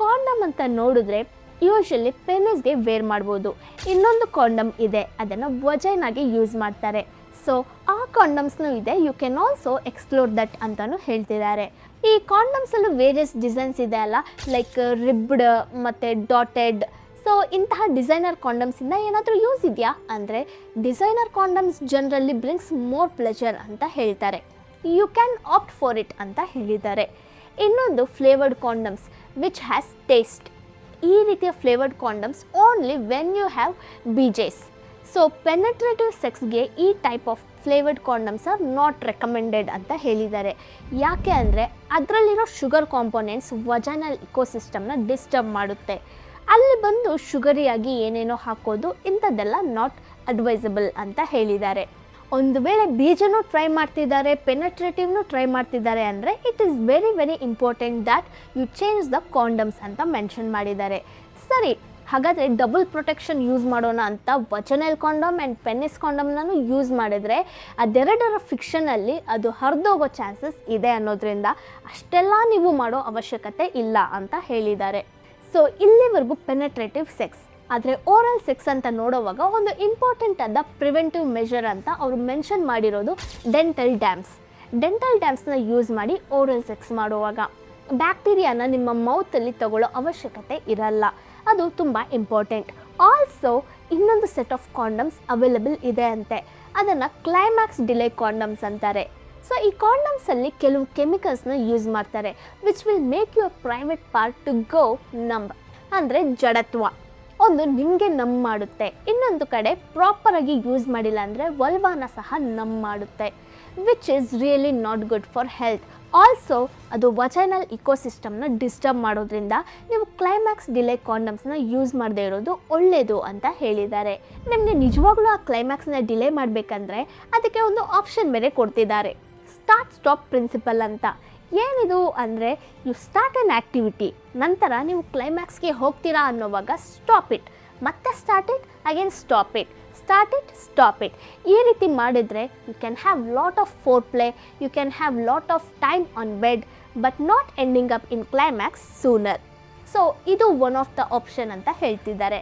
Condom ಅಂತ ನೋಡಿದ್ರೆ usually ಪೆನಿಸ್ಗೆ wear ಮಾಡ್ಬೋದು. ಇನ್ನೊಂದು ಕಾಂಡಮ್ ಇದೆ, ಅದನ್ನು ವಜೈನಾಗಿ ಯೂಸ್ ಮಾಡ್ತಾರೆ. ಸೊ ಆ ಕಾಂಡಮ್ಸ್ನೂ ಇದೆ you can also explore that ಅಂತಲೂ ಹೇಳ್ತಿದ್ದಾರೆ. ಈ ಕಾಂಡಮ್ಸಲ್ಲೂ ವೇರಿಯಸ್ ಡಿಸೈನ್ಸ್ ಇದೆ ಅಲ್ಲ ಲೈಕ್ ರಿಬ್ಡ್ ಮತ್ತು ಡಾಟೆಡ್ ಸೊ ಇಂತಹ ಡಿಸೈನರ್ ಕಾಂಡಮ್ಸಿಂದ ಏನಾದರೂ ಯೂಸ್ ಇದೆಯಾ? ಅಂದರೆ ಡಿಸೈನರ್ ಕಾಂಡಮ್ಸ್ ಜನರಲ್ಲಿ ಬ್ರಿಂಗ್ಸ್ ಮೋರ್ ಪ್ಲೆಜರ್ ಅಂತ ಹೇಳ್ತಾರೆ. You can opt for it ಅಂತ ಹೇಳಿದ್ದಾರೆ. ಇನ್ನೊಂದು flavoured condoms which has taste ಈ ರೀತಿಯ flavoured condoms only when you have BJs so penetrative ಸೆಕ್ಸ್ಗೆ ಈ type of flavoured condoms are not recommended ಅಂತ ಹೇಳಿದ್ದಾರೆ. ಯಾಕೆ ಅಂದರೆ ಅದರಲ್ಲಿರೋ ಶುಗರ್ ಕಾಂಪೊನೆಂಟ್ಸ್ ವಜನಲ್ ಇಕೋಸಿಸ್ಟಮ್ನ ಡಿಸ್ಟರ್ಬ್ ಮಾಡುತ್ತೆ. ಅಲ್ಲಿ ಬಂದು ಶುಗರಿಯಾಗಿ ಏನೇನೋ ಹಾಕೋದು ಇಂಥದ್ದೆಲ್ಲ ನಾಟ್ ಅಡ್ವೈಸಬಲ್ ಅಂತ ಹೇಳಿದ್ದಾರೆ. ಒಂದು ವೇಳೆ ಬೀಜನೂ ಟ್ರೈ ಮಾಡ್ತಿದ್ದಾರೆ ಪೆನೆಟ್ರೇಟಿವ್ನು ಟ್ರೈ ಮಾಡ್ತಿದ್ದಾರೆ ಅಂದರೆ it is very very important that you change the condoms ಅಂತ ಮೆನ್ಷನ್ ಮಾಡಿದ್ದಾರೆ. ಸರಿ, ಹಾಗಾದರೆ ಡಬಲ್ ಪ್ರೊಟೆಕ್ಷನ್ ಯೂಸ್ ಮಾಡೋಣ ಅಂತ ವಚನಲ್ ಕಾಂಡಮ್ ಆ್ಯಂಡ್ ಪೆನ್ನಿಸ್ ಕಾಂಡಮ್ನೂ ಯೂಸ್ ಮಾಡಿದರೆ ಅದೆರಡರ ಫಿಕ್ಷನಲ್ಲಿ ಅದು ಹರಿದೋಗೋ ಚಾನ್ಸಸ್ ಇದೆ ಅನ್ನೋದ್ರಿಂದ ಅಷ್ಟೆಲ್ಲ ನೀವು ಮಾಡೋ ಅವಶ್ಯಕತೆ ಇಲ್ಲ ಅಂತ ಹೇಳಿದ್ದಾರೆ. ಸೊ ಇಲ್ಲಿವರೆಗೂ ಪೆನೆಟ್ರೇಟಿವ್ ಸೆಕ್ಸ್ ಆದರೆ ಓರಲ್ ಸೆಕ್ಸ್ ಅಂತ ನೋಡೋವಾಗ ಒಂದು ಇಂಪಾರ್ಟೆಂಟ್ ಆದ ಪ್ರಿವೆಂಟಿವ್ ಮೆಷರ್ ಅಂತ ಅವರು ಮೆನ್ಷನ್ ಮಾಡಿರೋದು ಡೆಂಟಲ್ ಡ್ಯಾಮ್ಸ್ ಡೆಂಟಲ್ ಡ್ಯಾಮ್ಸ್ನ ಯೂಸ್ ಮಾಡಿ ಓರಲ್ ಸೆಕ್ಸ್ ಮಾಡುವಾಗ. ಬ್ಯಾಕ್ಟೀರಿಯಾನ ನಿಮ್ಮ ಮೌತಲ್ಲಿ ತಗೊಳ್ಳೋ ಅವಶ್ಯಕತೆ ಇರಲ್ಲ. ಅದು ತುಂಬ ಇಂಪಾರ್ಟೆಂಟ್ ಆಲ್ಸೋ ಇನ್ನೊಂದು ಸೆಟ್ ಆಫ್ ಕಾಂಡಮ್ಸ್ ಅವೈಲಬಲ್ ಇದೆ ಅಂತೆ. ಅದನ್ನು ಕ್ಲೈಮ್ಯಾಕ್ಸ್ ಡಿಲೇ ಕಾಂಡಮ್ಸ್ ಅಂತಾರೆ. ಸೊ ಈ ಕಾಂಡಮ್ಸಲ್ಲಿ ಕೆಲವು ಕೆಮಿಕಲ್ಸ್ನ ಯೂಸ್ ಮಾಡ್ತಾರೆ which will make your private part to go numb ಅಂದರೆ ಜಡತ್ವ. ಒಂದು ನಿಮಗೆ ನಮ್ ಮಾಡುತ್ತೆ. ಇನ್ನೊಂದು ಕಡೆ ಪ್ರಾಪರಾಗಿ ಯೂಸ್ ಮಾಡಿಲ್ಲ ಅಂದರೆ ವಲ್ವಾನ ಸಹ ನಮ್ ಮಾಡುತ್ತೆ which is really not good for health also ಅದು ವಚೈನಲ್ ಇಕೋಸಿಸ್ಟಮ್ನ ಡಿಸ್ಟರ್ಬ್ ಮಾಡೋದ್ರಿಂದ ನೀವು ಕ್ಲೈಮ್ಯಾಕ್ಸ್ ಡಿಲೇ ಕಾಂಡಮ್ಸ್ನ ಯೂಸ್ ಮಾಡದೇ ಇರೋದು ಒಳ್ಳೆಯದು ಅಂತ ಹೇಳಿದ್ದಾರೆ. ನಿಮಗೆ ನಿಜವಾಗ್ಲೂ ಆ ಕ್ಲೈಮ್ಯಾಕ್ಸ್ನ ಡಿಲೇ ಮಾಡಬೇಕಂದ್ರೆ ಅದಕ್ಕೆ ಒಂದು ಆಪ್ಷನ್ ಬೇರೆ ಕೊಡ್ತಿದ್ದಾರೆ. ಸ್ಟಾರ್ಟ್ ಸ್ಟಾಪ್ ಪ್ರಿನ್ಸಿಪಲ್ ಅಂತ. ಏನಿದು ಅಂದರೆ ಯು ಸ್ಟಾರ್ಟ್ ಆ್ಯನ್ ಆ್ಯಕ್ಟಿವಿಟಿ ನಂತರ ನೀವು ಕ್ಲೈಮ್ಯಾಕ್ಸ್ಗೆ ಹೋಗ್ತೀರಾ ಅನ್ನೋವಾಗ ಸ್ಟಾಪ್ ಇಟ್ ಮತ್ತೆ start it again stop it start it stop it ಈ ರೀತಿ ಮಾಡಿದರೆ you can have lot of foreplay you can have lot of time on bed but not ending up in climax sooner so ಇದು one of the option ಅಂತ ಹೇಳ್ತಿದ್ದಾರೆ.